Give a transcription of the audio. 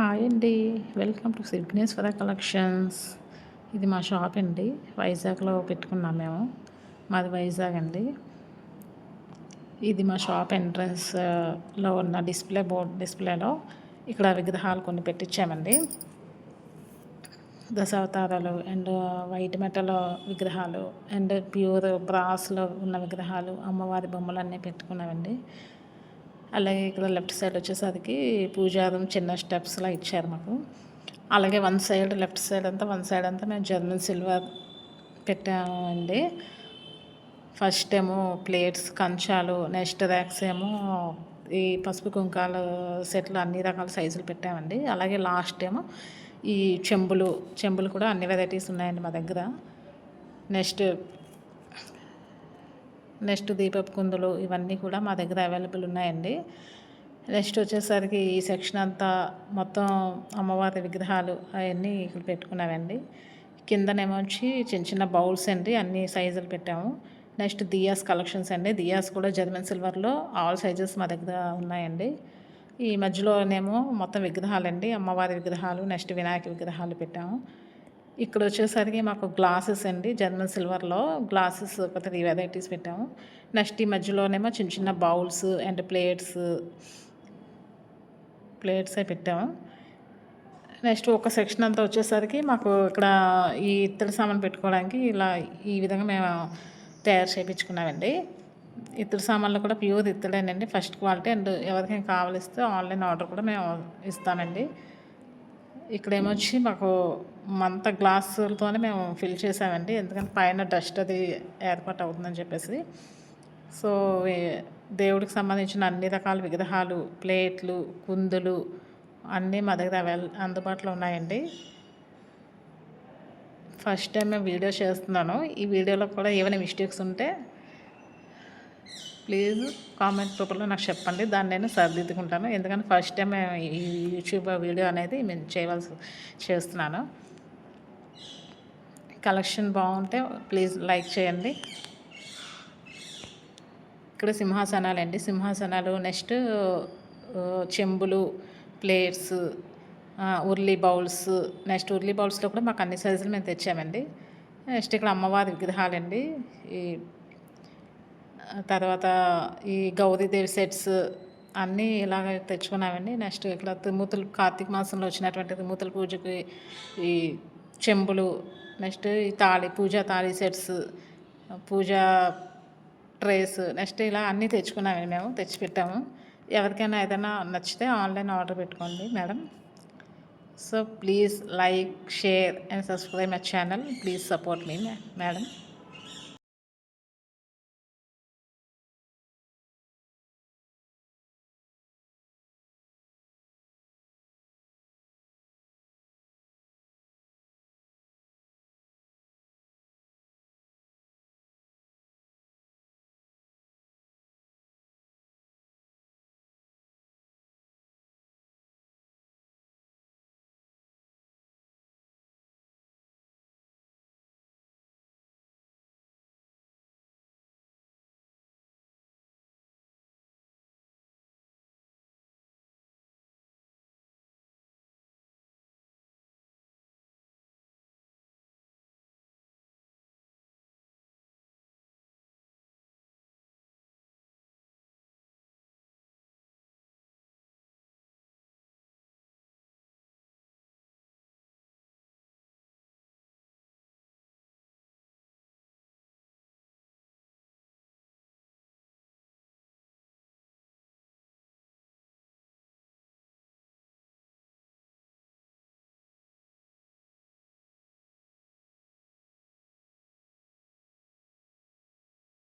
Hi అండి. Welcome to Signeshwara collections. ఇది మా షాప్ అండి. వైజాగ్లో పెట్టుకున్నాం మేము. మాది వైజాగ్ అండి. ఇది మా షాప్ ఎంట్రన్స్లో ఉన్న డిస్ప్లే బోర్డ్ డిస్ప్లేలో ఇక్కడ విగ్రహాలు కొన్ని పెట్టించామండి దశావతారాలు అండ్ వైట్ మెటల్ విగ్రహాలు అండ్ ప్యూర్ బ్రాస్లో ఉన్న విగ్రహాలు అమ్మవారి బొమ్మలు అన్నీ పెట్టుకున్నామండి. అలాగే ఇక్కడ లెఫ్ట్ సైడ్ వచ్చేసరికి పూజారం చిన్న స్టెప్స్లా ఇచ్చారు మాకు. అలాగే వన్ సైడ్ లెఫ్ట్ సైడ్ అంతా వన్ సైడ్ అంతా మేము జర్మన్ సిల్వర్ పెట్టామండి. ఫస్ట్ ఏమో ప్లేట్స్ కంచాలు నెక్స్ట్ ర్యాక్స్ ఏమో ఈ పసుపు కుంకాలు సెట్లు అన్ని రకాల సైజులు పెట్టామండి. అలాగే లాస్ట్ ఏమో ఈ చెంబులు చెంబులు కూడా అన్ని వెరైటీస్ ఉన్నాయండి మా దగ్గర. నెక్స్ట్ నెక్స్ట్ దీపపు కుందులు ఇవన్నీ కూడా మా దగ్గర అవైలబుల్ ఉన్నాయండి. నెక్స్ట్ వచ్చేసరికి ఈ సెక్షన్ అంతా మొత్తం అమ్మవారి విగ్రహాలు అవన్నీ ఇక్కడ పెట్టుకున్నామండి. కిందనేమో వచ్చి చిన్న చిన్న బౌల్స్ అండి అన్ని సైజులు పెట్టాము. నెక్స్ట్ దియాస్ కలెక్షన్స్ అండి. దియాస్ కూడా జర్మన్ సిల్వర్లో ఆల్ సైజెస్ మా దగ్గర ఉన్నాయండి. ఈ మధ్యలోనేమో మొత్తం విగ్రహాలండి అమ్మవారి విగ్రహాలు నెక్స్ట్ వినాయక విగ్రహాలు పెట్టాము. ఇక్కడ వచ్చేసరికి మాకు గ్లాసెస్ అండి జర్మన్ సిల్వర్లో గ్లాసెస్ ఒక త్రీ వెరైటీస్ పెట్టాము. నెక్స్ట్ ఈ మధ్యలోనేమో చిన్న చిన్న బౌల్స్ అండ్ ప్లేట్స్ ప్లేట్స్ అవి పెట్టాము. నెక్స్ట్ ఒక సెక్షన్ అంతా వచ్చేసరికి మాకు ఇక్కడ ఈ ఇత్తడి సామాన్ పెట్టుకోవడానికి ఇలా ఈ విధంగా మేము తయారు చేయించుకున్నామండి ఇత్తడి సామాన్లు కూడా ప్యూర్ ఇత్తడేనండి ఫస్ట్ క్వాలిటీ అండ్ ఎవరికైనా కావాలిస్తే ఆన్లైన్ ఆర్డర్ కూడా మేము ఇస్తామండి. ఇక్కడ ఏమొచ్చి మాకు మంత గ్లాసులతోనే మేము ఫిల్ చేసామండి. ఎందుకంటే పైన డస్ట్ అది ఏర్పాటు అవుతుందని చెప్పేసి. సో దేవుడికి సంబంధించిన అన్ని రకాల విగ్రహాలు ప్లేట్లు కుందులు అన్నీ మా దగ్గర అవైల అందుబాటులో ఉన్నాయండి. ఫస్ట్ టైం మేము వీడియో చేస్తున్నాను. ఈ వీడియోలో కూడా ఏమైనా మిస్టేక్స్ ఉంటే ప్లీజ్ కామెంట్ రూపంలో నాకు చెప్పండి. దాన్ని నేను సరిదిద్దుకుంటాను. ఎందుకంటే ఫస్ట్ టైం ఈ యూట్యూబ్ వీడియో అనేది నేను చేయవలసి చేస్తున్నాను. కలెక్షన్ బాగుంటే ప్లీజ్ లైక్ చేయండి. ఇక్కడ సింహాసనాలు అండి. సింహాసనాలు నెక్స్ట్ చెంబులు ప్లేట్స్ ఉర్లీ బౌల్స్ నెక్స్ట్ ఉర్లీ బౌల్స్లో కూడా మాకు అన్ని సైజులు మేము తెచ్చామండి. నెక్స్ట్ ఇక్కడ అమ్మవారి విగ్రహాలండి. ఈ తర్వాత ఈ గౌరీదేవి సెట్స్ అన్నీ ఇలాగ తెచ్చుకున్నామండి నెక్స్ట్ ఇక్కడ తిమ్మూతులు కార్తీక మాసంలో వచ్చినటువంటి తిమ్మూతుల పూజకి ఈ చెంబులు నెక్స్ట్ ఈ తాళి పూజా తాళి సెట్స్ పూజా ట్రేస్ నెక్స్ట్ ఇలా అన్నీ తెచ్చుకున్నామండి మేము తెచ్చిపెట్టాము. ఎవరికైనా ఏదైనా నచ్చితే ఆన్లైన్ ఆర్డర్ పెట్టుకోండి madam. So please like share and subscribe my channel please support me madam